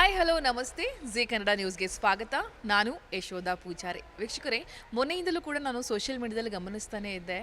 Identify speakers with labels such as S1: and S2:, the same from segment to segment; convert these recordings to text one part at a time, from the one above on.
S1: Hi hello ನಮಸ್ತೆ. G Kannada ನ್ಯೂಸ್ಗೆ ಸ್ವಾಗತ. ನಾನು ಯಶೋಧ ಪೂಜಾರಿ. ವೀಕ್ಷಕರೇ, ಮೊನ್ನೆಯಿಂದಲೂ ಕೂಡ ನಾನು ಸೋಷಿಯಲ್ ಮೀಡಿಯಾದಲ್ಲಿ ಗಮನಿಸ್ತಾನೇ ಇದ್ದೆ.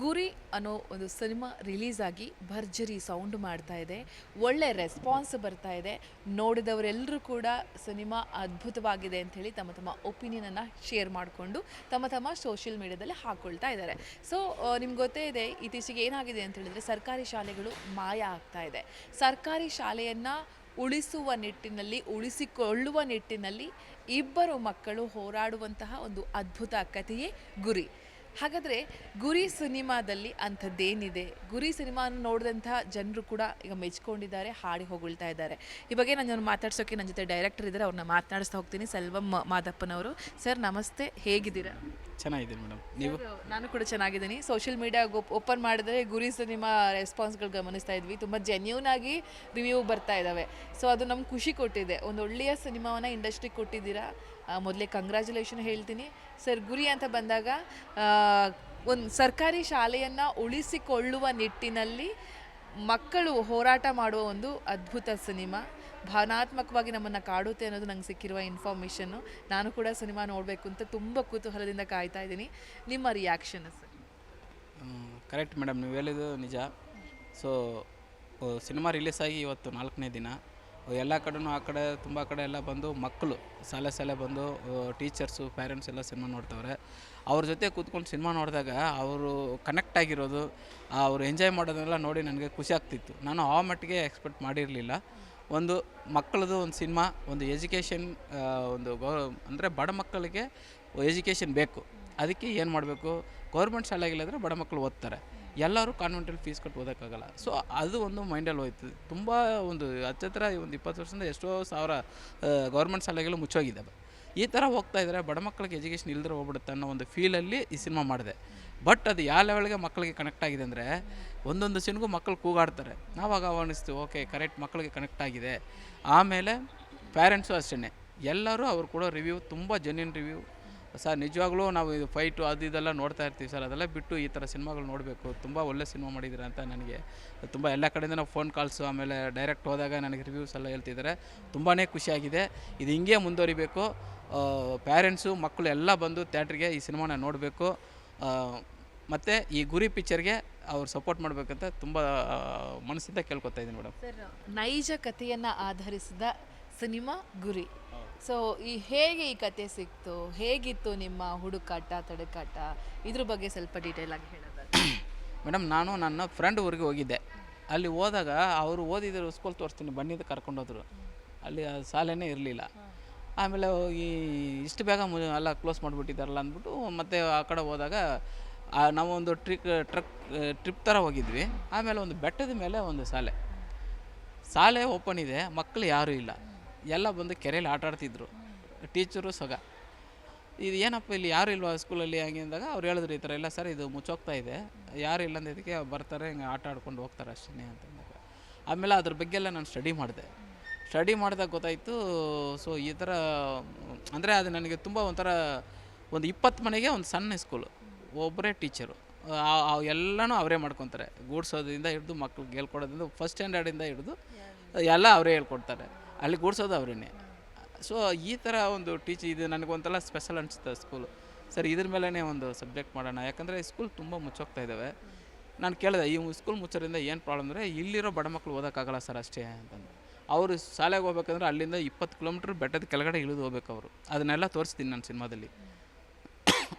S1: ಗುರಿ ಅನ್ನೋ ಒಂದು ಸಿನಿಮಾ ರಿಲೀಸ್ ಆಗಿ ಭರ್ಜರಿ ಸೌಂಡ್ ಮಾಡ್ತಾ ಇದೆ. ಒಳ್ಳೆ ರೆಸ್ಪಾನ್ಸ್ ಬರ್ತಾ ಇದೆ. ನೋಡಿದವರೆಲ್ಲರೂ ಕೂಡ ಸಿನಿಮಾ ಅದ್ಭುತವಾಗಿದೆ ಅಂತ ಹೇಳಿ ತಮ್ಮ ತಮ್ಮ ಒಪಿನಿಯನನ್ನು ಶೇರ್ ಮಾಡಿಕೊಂಡು ತಮ್ಮ ತಮ್ಮ ಸೋಷಿಯಲ್ ಮೀಡಿಯಾದಲ್ಲಿ ಹಾಕ್ಕೊಳ್ತಾ ಇದ್ದಾರೆ. ಸೊ ನಿಮ್ಗೆ ಗೊತ್ತೇ ಇದೆ, ಇತ್ತೀಚೆಗೆ ಏನಾಗಿದೆ ಅಂತ ಹೇಳಿದ್ರೆ ಸರ್ಕಾರಿ ಶಾಲೆಗಳು ಮಾಯ ಆಗ್ತಾ ಇದೆ. ಸರ್ಕಾರಿ ಶಾಲೆಯನ್ನು ಉಳಿಸುವ ನಿಟ್ಟಿನಲ್ಲಿ, ಉಳಿಸಿಕೊಳ್ಳುವ ನಿಟ್ಟಿನಲ್ಲಿ ಇಬ್ಬರು ಮಕ್ಕಳು ಹೋರಾಡುವಂತಹ ಒಂದು ಅದ್ಭುತ ಕಥೆಯೇ ಗುರಿ. ಹಾಗಾದರೆ ಗುರಿ ಸಿನಿಮಾದಲ್ಲಿ ಅಂಥದ್ದೇನಿದೆ? ಗುರಿ ಸಿನಿಮಾನ ನೋಡಿದಂತಹ ಜನರು ಕೂಡ ಈಗ ಮೆಚ್ಕೊಂಡಿದ್ದಾರೆ, ಹಾಡಿ ಹೊಗಳ್ತಾ ಇದ್ದಾರೆ. ಈ ಬಗ್ಗೆ ನಾನು ಮಾತಾಡ್ಸೋಕೆ ನನ್ನ ಜೊತೆ ಡೈರೆಕ್ಟರ್ ಇದ್ದಾರೆ, ಅವ್ರನ್ನ ಮಾತನಾಡಿಸ್ತಾ ಹೋಗ್ತೀನಿ. ಸೆಲ್ವಂ ಮಾದಪ್ಪನವರು. ಸರ್, ನಮಸ್ತೆ. ಹೇಗಿದ್ದೀರಾ?
S2: ಚೆನ್ನಾಗಿದ್ದೀನಿ ಮೇಡಮ್. ನೀವು?
S1: ನಾನು ಕೂಡ ಚೆನ್ನಾಗಿದ್ದೀನಿ. ಸೋಷಿಯಲ್ ಮೀಡಿಯಾ ಓಪನ್ ಮಾಡಿದ್ರೆ ಗುರಿ ನಿಮ್ಮ ರೆಸ್ಪಾನ್ಸ್ಗಳು ಗಮನಿಸ್ತಾ ಇದ್ವಿ. ತುಂಬ ಜೆನ್ಯೂನ್ ಆಗಿ ರಿವ್ಯೂ ಬರ್ತಾ ಇದ್ದಾವೆ ಸೊ ಅದು ನಮ್ಗೆ ಖುಷಿ ಕೊಟ್ಟಿದೆ. ಒಂದು ಒಳ್ಳೆಯ ಸಿನಿಮಾವನ್ನ ಇಂಡಸ್ಟ್ರಿಗೆ ಕೊಟ್ಟಿದ್ದೀರಾ? ಮೊದಲೇ ಕಂಗ್ರ್ಯಾಚುಲೇಷನ್ ಹೇಳ್ತೀನಿ. ಸರ್, ಗುರಿ ಅಂತ ಬಂದಾಗ ಒಂದು ಸರ್ಕಾರಿ ಶಾಲೆಯನ್ನು ಉಳಿಸಿಕೊಳ್ಳುವ ನಿಟ್ಟಿನಲ್ಲಿ ಮಕ್ಕಳು ಹೋರಾಟ ಮಾಡುವ ಒಂದು ಅದ್ಭುತ ಸಿನಿಮಾ. ಭಾವನಾತ್ಮಕವಾಗಿ ನಮ್ಮನ್ನು ಕಾಡುತ್ತೆ ಅನ್ನೋದು ನಂಗೆ ಸಿಕ್ಕಿರುವ ಇನ್ಫಾರ್ಮೇಷನ್ನು ನಾನು ಕೂಡ ಸಿನಿಮಾ ನೋಡಬೇಕು ಅಂತ ತುಂಬ ಕುತೂಹಲದಿಂದ ಕಾಯ್ತಾ ಇದ್ದೀನಿ. ನಿಮ್ಮ ರಿಯಾಕ್ಷನ್ ಸರ್?
S2: ಕರೆಕ್ಟ್ ಮೇಡಮ್ ನೀವು ಹೇಳಿದ್ದು ನಿಜ. ಸೊ ಸಿನಿಮಾ ರಿಲೀಸ್ ಆಗಿ ಇವತ್ತು ನಾಲ್ಕನೇ ದಿನ. ಎಲ್ಲ ಕಡೆನೂ ಆ ಕಡೆ, ತುಂಬ ಕಡೆ ಎಲ್ಲ ಬಂದು ಮಕ್ಕಳು, ಶಾಲೆ ಶಾಲೆ ಬಂದು ಟೀಚರ್ಸು ಪೇರೆಂಟ್ಸ್ ಎಲ್ಲ ಸಿನಿಮಾ ನೋಡ್ತವ್ರೆ. ಅವ್ರ ಜೊತೆ ಕೂತ್ಕೊಂಡು ಸಿನಿಮಾ ನೋಡಿದಾಗ ಅವರು ಕನೆಕ್ಟ್ ಆಗಿರೋದು ಅವರು ಎಂಜಾಯ್ ಮಾಡೋದನ್ನೆಲ್ಲ ನೋಡಿ ನನಗೆ ಖುಷಿ ಆಗ್ತಿತ್ತು. ನಾನು ಆ ಮಟ್ಟಿಗೆ ಎಕ್ಸ್ಪೆಕ್ಟ್ ಮಾಡಿರಲಿಲ್ಲ. ಒಂದು ಮಕ್ಕಳದು ಒಂದು ಸಿನಿಮಾ, ಒಂದು ಎಜುಕೇಷನ್ ಒಂದು ಗೌ, ಅಂದರೆ ಬಡ ಮಕ್ಕಳಿಗೆ ಎಜುಕೇಷನ್ ಬೇಕು. ಅದಕ್ಕೆ ಏನು ಮಾಡಬೇಕು? ಗೌರ್ಮೆಂಟ್ ಶಾಲೆಗಳಿದ್ರೆ ಬಡ ಮಕ್ಕಳು ಓದ್ತಾರೆ. ಎಲ್ಲರೂ ಕಾನ್ವೆಂಟಲ್ಲಿ ಫೀಸ್ ಕಟ್ಟು ಓದೋಕ್ಕಾಗಲ್ಲ. ಸೊ, ಅದು ಒಂದು ಮೈಂಡಲ್ಲಿ ಹೋಯ್ತು. ತುಂಬ ಒಂದು ಹತ್ತತ್ರ ಒಂದು ಇಪ್ಪತ್ತು ವರ್ಷದಿಂದ ಎಷ್ಟೋ ಸಾವಿರ ಗೌರ್ಮೆಂಟ್ ಶಾಲೆಗಳು ಮುಚ್ಚೋಗಿದ್ದಾವೆ. ಈ ಥರ ಹೋಗ್ತಾ ಇದ್ದಾರೆ ಬಡ ಮಕ್ಕಳಿಗೆ ಎಜುಕೇಷನ್ ಇಲ್ಲದ್ರೆ ಹೋಗ್ಬಿಡುತ್ತೆ ಅನ್ನೋ ಒಂದು ಫೀಲಲ್ಲಿ ಈ ಸಿನಿಮಾ ಮಾಡಿದೆ. ಬಟ್ ಅದು ಯಾವ ಲೆವೆಲ್ಗೆ ಮಕ್ಕಳಿಗೆ ಕನೆಕ್ಟ್ ಆಗಿದೆ ಅಂದರೆ, ಒಂದೊಂದು ಸಿನಿಗೂ ಮಕ್ಕಳು ಕೂಗಾಡ್ತಾರೆ. ನಾವಾಗ ಅನಿಸ್ತು ಓಕೆ ಕರೆಕ್ಟ್ ಮಕ್ಕಳಿಗೆ ಕನೆಕ್ಟ್ ಆಗಿದೆ. ಆಮೇಲೆ ಪ್ಯಾರೆಂಟ್ಸು ಅಷ್ಟೇ ಎಲ್ಲರೂ ಅವ್ರು ಕೊಡೋ ರಿವ್ಯೂ ತುಂಬ ಜೆನ್ಯೂನ್ ರಿವ್ಯೂ ಸರ್ ನಿಜವಾಗ್ಲೂ ನಾವು ಇದು ಫೈಟು ಅದು ಇದೆಲ್ಲ ನೋಡ್ತಾ ಇರ್ತೀವಿ ಸರ್. ಅದೆಲ್ಲ ಬಿಟ್ಟು ಈ ಥರ ಸಿನಿಮಾಗಳು ನೋಡಬೇಕು. ತುಂಬ ಒಳ್ಳೆ ಸಿನಿಮಾ ಮಾಡಿದ್ದೀರಾ ಅಂತ ನನಗೆ. ತುಂಬ ಎಲ್ಲ ಕಡೆಯಿಂದ ಫೋನ್ ಕಾಲ್ಸು ಆಮೇಲೆ ಡೈರೆಕ್ಟ್ ಹೋದಾಗ ನನಗೆ ರಿವ್ಯೂಸ್ ಎಲ್ಲ ಹೇಳ್ತಿದ್ದಾರೆ. ತುಂಬಾ ಖುಷಿಯಾಗಿದೆ. ಇದು ಹಿಂಗೆ ಮುಂದುವರಿಬೇಕು. ಪ್ಯಾರೆಂಟ್ಸು ಮಕ್ಕಳು ಎಲ್ಲ ಬಂದು ಥ್ಯಾಟ್ರಿಗೆ ಈ ಸಿನಿಮಾನ ನೋಡಬೇಕು. ಮತ್ತು ಈ ಗುರಿ ಪಿಕ್ಚರ್ಗೆ ಅವ್ರು ಸಪೋರ್ಟ್ ಮಾಡಬೇಕಂತ ತುಂಬ ಮನಸ್ಸಿಂದ ಕೇಳ್ಕೊತಾ ಇದ್ದೀನಿ ಮೇಡಮ್
S1: ಸರ್ ನೈಜ ಕಥೆಯನ್ನು ಆಧರಿಸಿದ ಸಿನಿಮಾ ಗುರಿ. ಸೊ ಈ ಹೇಗೆ ಈ ಕತೆ ಸಿಕ್ತು? ಹೇಗಿತ್ತು ನಿಮ್ಮ ಹುಡುಕಾಟ ತಡಕಾಟ? ಇದ್ರ ಬಗ್ಗೆ ಸ್ವಲ್ಪ ಡೀಟೇಲ್ ಆಗಿ ಹೇಳೋದಾದ್ರೆ
S2: ಮೇಡಮ್ ನಾನು ನನ್ನ ಫ್ರೆಂಡ್ ಊರಿಗೆ ಹೋಗಿದ್ದೆ. ಅಲ್ಲಿ ಹೋದಾಗ ಅವರು ಓದಿದ್ರು ಸ್ಕೂಲ್ ತೋರಿಸ್ತೀನಿ ಬನ್ನಿದ್ದು ಕರ್ಕೊಂಡೋದ್ರು. ಅಲ್ಲಿ ಶಾಲೆನೇ ಇರಲಿಲ್ಲ. ಆಮೇಲೆ ಈ ಇಷ್ಟು ಬೇಗ ಮು ಎಲ್ಲ ಕ್ಲೋಸ್ ಮಾಡಿಬಿಟ್ಟಿದ್ದಾರಲ್ಲ ಅಂದ್ಬಿಟ್ಟು ಮತ್ತೆ ಆ ಕಡೆ ಹೋದಾಗ ನಾವೊಂದು ಟ್ರಿಕ್, ಟ್ರಕ್, ಟ್ರಿಪ್ ಥರ ಹೋಗಿದ್ವಿ. ಆಮೇಲೆ ಒಂದು ಬೆಟ್ಟದ ಮೇಲೆ ಒಂದು ಶಾಲೆ ಶಾಲೆ ಓಪನ್ ಇದೆ ಮಕ್ಕಳು ಯಾರೂ ಇಲ್ಲ. ಎಲ್ಲ ಬಂದು ಕೆರೆಯಲ್ಲಿ ಆಟ ಆಡ್ತಿದ್ರು. ಟೀಚರು ಸೊಗ. ಇದು ಏನಪ್ಪ ಇಲ್ಲಿ ಯಾರು ಇಲ್ವಾ ಸ್ಕೂಲಲ್ಲಿ ಹಂಗೆ ಅಂದಾಗ ಅವ್ರು ಹೇಳಿದ್ರು ಈ ಥರ, ಇಲ್ಲ ಸರ್ ಇದು ಮುಚ್ಚೋಗ್ತಾ ಇದೆ. ಯಾರು ಇಲ್ಲ ಅಂದಿದ್ದಕ್ಕೆ ಬರ್ತಾರೆ, ಹಿಂಗೆ ಆಟ ಆಡ್ಕೊಂಡು ಹೋಗ್ತಾರೆ ಅಷ್ಟೇ ಅಂತಂದಾಗ ಆಮೇಲೆ ಅದ್ರ ಬಗ್ಗೆ ಎಲ್ಲ ನಾನು ಸ್ಟಡಿ ಮಾಡಿದೆ. ಸ್ಟಡಿ ಮಾಡಿದಾಗ ಗೊತ್ತಾಯಿತು. ಸೊ ಈ ಥರ, ಅಂದರೆ ಅದು ನನಗೆ ತುಂಬ ಒಂಥರ ಒಂದು ಇಪ್ಪತ್ತು ಮನೆಗೆ ಒಂದು ಸಣ್ಣ ಸ್ಕೂಲು ಒಬ್ಬರೇ ಟೀಚರು ಎಲ್ಲನೂ ಅವರೇ ಮಾಡ್ಕೊತಾರೆ. ಗೂಡ್ಸೋದ್ರಿಂದ ಹಿಡಿದು ಮಕ್ಳಿಗೆ ಹೇಳ್ಕೊಡೋದ್ರಿಂದ ಫಸ್ಟ್ ಸ್ಟ್ಯಾಂಡರ್ಡಿಂದ ಹಿಡಿದು ಎಲ್ಲ ಅವರೇ ಹೇಳ್ಕೊಡ್ತಾರೆ. ಅಲ್ಲಿ ಗೂಡ್ಸೋದು ಅವರೇನೆ. ಸೊ ಈ ಥರ ಒಂದು ಟೀಚ್ ಇದು ನನಗೊಂಥರ ಸ್ಪೆಷಲ್ ಅನಿಸುತ್ತೆ ಸ್ಕೂಲು ಸರ್, ಇದ್ರ ಮೇಲೇ ಒಂದು ಸಬ್ಜೆಕ್ಟ್ ಮಾಡೋಣ. ಯಾಕಂದರೆ ಸ್ಕೂಲ್ ತುಂಬ ಮುಚ್ಚೋಗ್ತಾ ಇದ್ದಾವೆ ನಾನು ಕೇಳಿದೆ, ಈ ಸ್ಕೂಲ್ ಮುಚ್ಚೋದ್ರಿಂದ ಏನು ಪ್ರಾಬ್ಲಮ್ ಅಂದರೆ, ಇಲ್ಲಿರೋ ಬಡ ಮಕ್ಕಳು ಓದೋಕ್ಕಾಗಲ್ಲ ಸರ್ ಅಷ್ಟೇ ಅಂತಂದು. ಅವರು ಶಾಲೆಗೆ ಹೋಗ್ಬೇಕಂದ್ರೆ ಅಲ್ಲಿಂದ ಇಪ್ಪತ್ತು ಕಿಲೋಮೀಟ್ರ್ ಬೆಟ್ಟದ ಕೆಳಗಡೆ ಇಳಿದು ಹೋಗ್ಬೇಕು ಅವರು. ಅದನ್ನೆಲ್ಲ ತೋರಿಸ್ತೀನಿ ನಾನು ಸಿನಿಮಾದಲ್ಲಿ.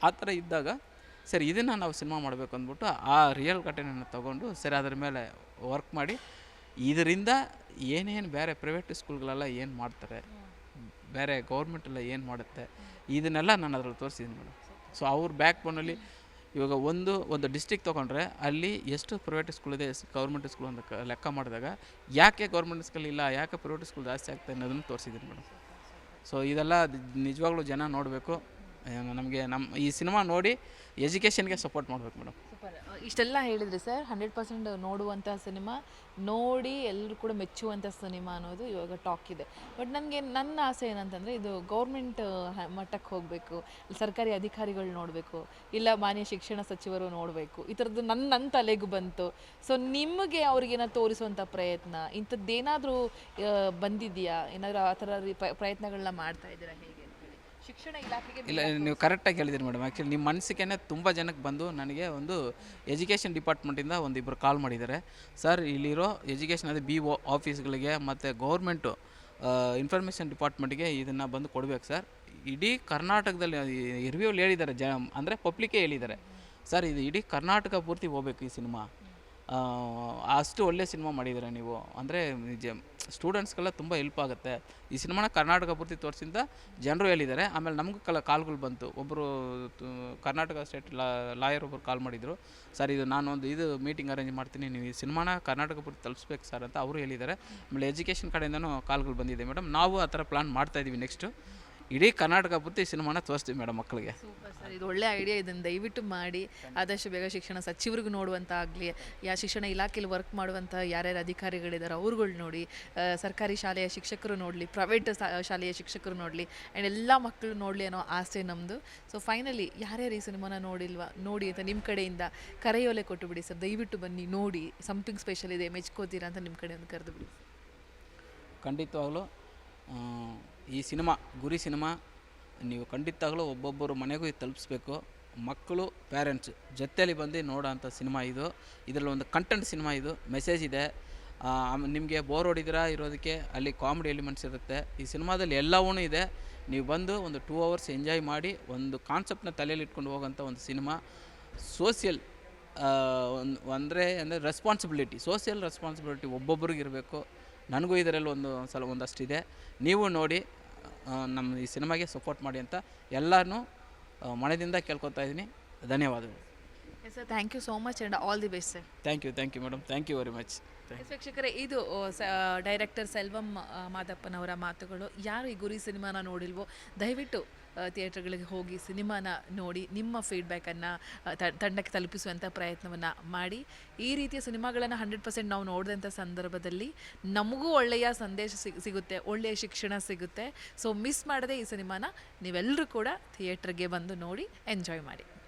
S2: ಆ ಥರ ಇದ್ದಾಗ, ಸರಿ, ಇದನ್ನು ನಾವು ಸಿನಿಮಾ ಮಾಡಬೇಕು ಅಂದ್ಬಿಟ್ಟು ಆ ರಿಯಲ್ ಘಟನೆಯನ್ನು ತೊಗೊಂಡು ಸರಿ, ಅದರ ಮೇಲೆ ವರ್ಕ್ ಮಾಡಿ, ಇದರಿಂದ ಏನೇನು ಬೇರೆ ಪ್ರೈವೇಟ್ ಸ್ಕೂಲ್ಗಳೆಲ್ಲ ಏನು ಮಾಡ್ತಾರೆ, ಬೇರೆ ಗೌರ್ಮೆಂಟೆಲ್ಲ ಏನು ಮಾಡುತ್ತೆ, ಇದನ್ನೆಲ್ಲ ನಾನು ಅದರಲ್ಲಿ ತೋರಿಸಿದ್ದೀನಿ ಮೇಡಮ್. ಸೊ ಅವ್ರ ಬ್ಯಾಕ್ ಬೋನಲ್ಲಿ ಇವಾಗ ಒಂದು ಒಂದು ಡಿಸ್ಟಿಕ್ ತೊಗೊಂಡ್ರೆ ಅಲ್ಲಿ ಎಷ್ಟು ಪ್ರೈವೇಟ್ ಸ್ಕೂಲ್ ಇದೆ ಎಷ್ಟು ಗೌರ್ಮೆಂಟ್ ಸ್ಕೂಲ್ ಅಂತ ಲೆಕ್ಕ ಮಾಡಿದಾಗ ಯಾಕೆ ಗೌರ್ಮೆಂಟ್ ಸ್ಕೂಲ್ ಇಲ್ಲ, ಯಾಕೆ ಪ್ರೈವೇಟ್ ಸ್ಕೂಲ್ ಜಾಸ್ತಿ ಆಗ್ತದೆ ಅನ್ನೋದನ್ನು ತೋರಿಸಿದ್ದೀನಿ ಮೇಡಮ್. ಸೊ ಇದೆಲ್ಲ ನಿಜವಾಗ್ಲೂ ಜನ ನೋಡಬೇಕು. ನಮಗೆ ನಮ್ಮ ಈ ಸಿನಿಮಾ ನೋಡಿ ಎಜುಕೇಷನ್ಗೆ ಸಪೋರ್ಟ್ ಮಾಡ್ಬೇಕು ಮೇಡಮ್
S1: ಇಷ್ಟೆಲ್ಲ ಹೇಳಿದ್ರಿ ಸರ್ ಹಂಡ್ರೆಡ್ ಪರ್ಸೆಂಟ್ ನೋಡುವಂಥ ಸಿನಿಮಾ, ನೋಡಿ ಎಲ್ಲರೂ ಕೂಡ ಮೆಚ್ಚುವಂಥ ಸಿನಿಮಾ ಅನ್ನೋದು ಇವಾಗ ಟಾಕ್ ಇದೆ. ಬಟ್ ನನಗೆ, ನನ್ನ ಆಸೆ ಏನಂತಂದರೆ ಇದು ಗೌರ್ಮೆಂಟ್ ಮಟ್ಟಕ್ಕೆ ಹೋಗಬೇಕು, ಸರ್ಕಾರಿ ಅಧಿಕಾರಿಗಳು ನೋಡಬೇಕು, ಇಲ್ಲ ಮಾನ್ಯ ಶಿಕ್ಷಣ ಸಚಿವರು ನೋಡಬೇಕು. ಈ ಥರದ್ದು ನನ್ನ ನನ್ನ ತಲೆಗೂ ಬಂತು. ಸೊ ನಿಮಗೆ ಅವ್ರಿಗೇನೋ ತೋರಿಸುವಂಥ ಪ್ರಯತ್ನ, ಇಂಥದ್ದೇನಾದರೂ ಬಂದಿದೆಯಾ? ಏನಾದರೂ ಆ ಥರ ಪ್ರಯತ್ನಗಳನ್ನ ಮಾಡ್ತಾ ಇದ್ದೀರಾ ಹೇಗೆ? ಶಿಕ್ಷಣ ಇಲಾಖೆಗೆ
S2: ಇಲ್ಲ ನೀವು ಕರೆಕ್ಟಾಗಿ ಹೇಳಿದಿರಿ ಮೇಡಮ್ ಆ್ಯಕ್ಚುಲಿ ನಿಮ್ಮ ಮನಸ್ಸಿಗೆ ತುಂಬ ಜನಕ್ಕೆ ಬಂದು ನನಗೆ ಒಂದು ಎಜುಕೇಷನ್ ಡಿಪಾರ್ಟ್ಮೆಂಟಿಂದ ಒಂದು ಇಬ್ಬರು ಕಾಲ್ ಮಾಡಿದ್ದಾರೆ. ಸರ್ ಇಲ್ಲಿರೋ ಎಜುಕೇಷನ್ ಅದು ಬಿ ಒ ಆಫೀಸ್ಗಳಿಗೆ ಮತ್ತು ಗೌರ್ಮೆಂಟು ಇನ್ಫಾರ್ಮೇಷನ್ ಡಿಪಾರ್ಟ್ಮೆಂಟ್ಗೆ ಇದನ್ನು ಬಂದು ಕೊಡ್ಬೇಕು ಸರ್ ಇಡೀ ಕರ್ನಾಟಕದಲ್ಲಿ ರಿವ್ಯೂಲಿ ಹೇಳಿದ್ದಾರೆ ಜ ಅಂದರೆ ಪಬ್ಲಿಕ್ಕೇ ಹೇಳಿದ್ದಾರೆ. ಸರ್ ಇದು ಇಡೀ ಕರ್ನಾಟಕ ಪೂರ್ತಿ ಹೋಗ್ಬೇಕು ಈ ಸಿನಿಮಾ ಅಷ್ಟು ಒಳ್ಳೆ ಸಿನಿಮಾ ಮಾಡಿದ್ದೀರ ನೀವು? ಅಂದರೆ ನಿಜ ಸ್ಟೂಡೆಂಟ್ಸ್ಗೆಲ್ಲ ತುಂಬ ಹೆಲ್ಪ್ ಆಗುತ್ತೆ. ಈ ಸಿನಿಮಾನ ಕರ್ನಾಟಕ ಪೂರ್ತಿ ತೋರಿಸಿಂದ ಜನರು ಹೇಳಿದ್ದಾರೆ. ಆಮೇಲೆ ನಮಗೂ ಕಲ, ಕಾಲ್ಗಳು ಬಂತು. ಒಬ್ಬರು ಕರ್ನಾಟಕ ಸ್ಟೇಟ್ ಲಾಯರ್ ಒಬ್ಬರು ಕಾಲ್ ಮಾಡಿದರು. ಸರ್, ಇದು ನಾನು ಒಂದು ಇದು ಮೀಟಿಂಗ್ ಅರೇಂಜ್ ಮಾಡ್ತೀನಿ. ನೀವು ಈ ಸಿನಿಮಾನ ಕರ್ನಾಟಕ ಪೂರ್ತಿ ತಲುಪಿಸ್ಬೇಕು ಸರ್ ಅಂತ ಅವರು ಹೇಳಿದ್ದಾರೆ. ಆಮೇಲೆ ಎಜುಕೇಷನ್ ಕಡೆಯಿಂದನೂ ಕಾಲ್ಗಳು ಬಂದಿದೆ ಮೇಡಮ್. ನಾವು ಆ ಥರ ಪ್ಲ್ಯಾನ್ ಮಾಡ್ತಾಯಿದ್ದೀವಿ ನೆಕ್ಸ್ಟು. ಇಡೀ ಕರ್ನಾಟಕ ಪೂರ್ತಿ ಸಿನಿಮಾನ ತೋರಿಸ್ತೀವಿ ಮೇಡಮ್ ಮಕ್ಕಳಿಗೆ.
S1: ಸೂಪರ್ ಸರ್ ಇದು ಒಳ್ಳೆ ಐಡಿಯಾ ಇದನ್ನು ದಯವಿಟ್ಟು ಮಾಡಿ. ಆದಷ್ಟು ಬೇಗ ಶಿಕ್ಷಣ ಸಚಿವರಿಗೂ ನೋಡುವಂಥ ಆಗಲಿ ಯಾ ಶಿಕ್ಷಣ ಇಲಾಖೆಯಲ್ಲಿ ವರ್ಕ್ ಮಾಡುವಂಥ ಯಾರ್ಯಾರು ಅಧಿಕಾರಿಗಳಿದ್ದಾರೆ ಅವ್ರುಗಳು ನೋಡಿ ಆ, ಸರ್ಕಾರಿ ಶಾಲೆಯ ಶಿಕ್ಷಕರು ನೋಡಲಿ ಪ್ರೈವೇಟ್ ಶಾಲೆಯ ಶಿಕ್ಷಕರು ನೋಡಲಿ ಆ್ಯಂಡ್ ಎಲ್ಲ ಮಕ್ಕಳು ನೋಡಲಿ ಅನ್ನೋ ಆಸೆ ನಮ್ಮದು ಸೊ ಫೈನಲಿ ಯಾರ್ಯಾರು ಈ ಸಿನಿಮಾನ ನೋಡಿಲ್ವಾ ನೋಡಿ ಅಂತ ನಿಮ್ಮ ಕಡೆಯಿಂದ ಕರೆಯೋಲೆ ಕೊಟ್ಟು ಬಿಡಿ ಸರ್. ದಯವಿಟ್ಟು ಬನ್ನಿ ನೋಡಿ ಸಮಥಿಂಗ್ ಸ್ಪೆಷಲ್ ಇದೆ ಮೆಚ್ಕೋತೀರಾ ಅಂತ ನಿಮ್ಮ ಕಡೆ ಒಂದು ಕರೆದು ಬಿಡಿ.
S2: ಖಂಡಿತವಾಗ್ಲೂ ಈ ಸಿನಿಮಾ, ಗುರಿ ಸಿನಿಮಾ ನೀವು ಖಂಡಿತಾಗಲೂ ಒಬ್ಬೊಬ್ಬರು ಮನೆಗೂ ಇದು ತಲುಪಿಸ್ಬೇಕು. ಮಕ್ಕಳು ಪೇರೆಂಟ್ಸ್ ಜೊತೆಯಲ್ಲಿ ಬಂದು ನೋಡೋಂಥ ಸಿನಿಮಾ ಇದು. ಇದರಲ್ಲಿ ಒಂದು ಕಂಟೆಂಟ್ ಸಿನಿಮಾ ಇದು. ಮೆಸೇಜ್ ಇದೆ. ನಿಮಗೆ ಬೋರ್ ಹೊಡಿದಿರ ಇರೋದಕ್ಕೆ ಅಲ್ಲಿ ಕಾಮಿಡಿ ಎಲಿಮೆಂಟ್ಸ್ ಇರುತ್ತೆ. ಈ ಸಿನಿಮಾದಲ್ಲಿ ಎಲ್ಲವೂ ಇದೆ. ನೀವು ಬಂದು ಒಂದು ಟೂ ಅವರ್ಸ್ ಎಂಜಾಯ್ ಮಾಡಿ ಒಂದು ಕಾನ್ಸೆಪ್ಟ್ನ ತಲೆಯಲ್ಲಿ ಇಟ್ಕೊಂಡು ಹೋಗೋಂಥ ಒಂದು ಸಿನಿಮಾ. ಸೋಷಿಯಲ್ ಒಂದು, ಅಂದರೆ ಅಂದರೆ ರೆಸ್ಪಾನ್ಸಿಬಿಲಿಟಿ ಸೋಷಿಯಲ್ ರೆಸ್ಪಾನ್ಸಿಬಿಲಿಟಿ ಒಬ್ಬೊಬ್ರಿಗೆ ಇರಬೇಕು ನನಗೂ ಇದರಲ್ಲಿ ಒಂದು ಸಲ ಒಂದಷ್ಟಿದೆ. ನೀವು ನೋಡಿ ನಮ್ಮ ಈ ಸಿನಿಮಾಗೆ ಸಪೋರ್ಟ್ ಮಾಡಿ ಅಂತ ಎಲ್ಲನೂ ಮನೆಯಿಂದ ಕೇಳ್ಕೊತಾ ಇದ್ದೀನಿ. ಧನ್ಯವಾದಗಳು.
S1: Sir thank you so much and all the best sir
S2: thank you thank you madam thank you very much
S1: ಶಿಕ್ಷಕರೇ ವೀಕ್ಷಕರೇ ಇದು ಡೈರೆಕ್ಟರ್ ಸೆಲ್ವಂ ಮಾದಪ್ಪನವರ ಮಾತುಗಳು. ಯಾರು ಈ ಗುರಿ ಸಿನಿಮಾನ ನೋಡಿಲ್ವೋ ದಯವಿಟ್ಟು ಥಿಯೇಟರ್ಗಳಿಗೆ ಹೋಗಿ ಸಿನಿಮಾನ ನೋಡಿ ನಿಮ್ಮ ಫೀಡ್ಬ್ಯಾಕನ್ನು ತಂಡಕ್ಕೆ ತಲುಪಿಸುವಂಥ ಪ್ರಯತ್ನವನ್ನು ಮಾಡಿ. ಈ ರೀತಿಯ ಸಿನಿಮಾಗಳನ್ನು ಹಂಡ್ರೆಡ್ ಪರ್ಸೆಂಟ್ ನಾವು ನೋಡಿದಂಥ ಸಂದರ್ಭದಲ್ಲಿ ನಮಗೂ ಒಳ್ಳೆಯ ಸಂದೇಶ ಸಿಗ್- ಸಿಗುತ್ತೆ, ಒಳ್ಳೆಯ ಶಿಕ್ಷಣ ಸಿಗುತ್ತೆ. ಸೊ, ಮಿಸ್ ಮಾಡದೆ ಈ ಸಿನಿಮಾನ ನೀವೆಲ್ಲರೂ ಕೂಡ ಥಿಯೇಟ್ರಿಗೆ ಬಂದು ನೋಡಿ, ಎಂಜಾಯ್ ಮಾಡಿ.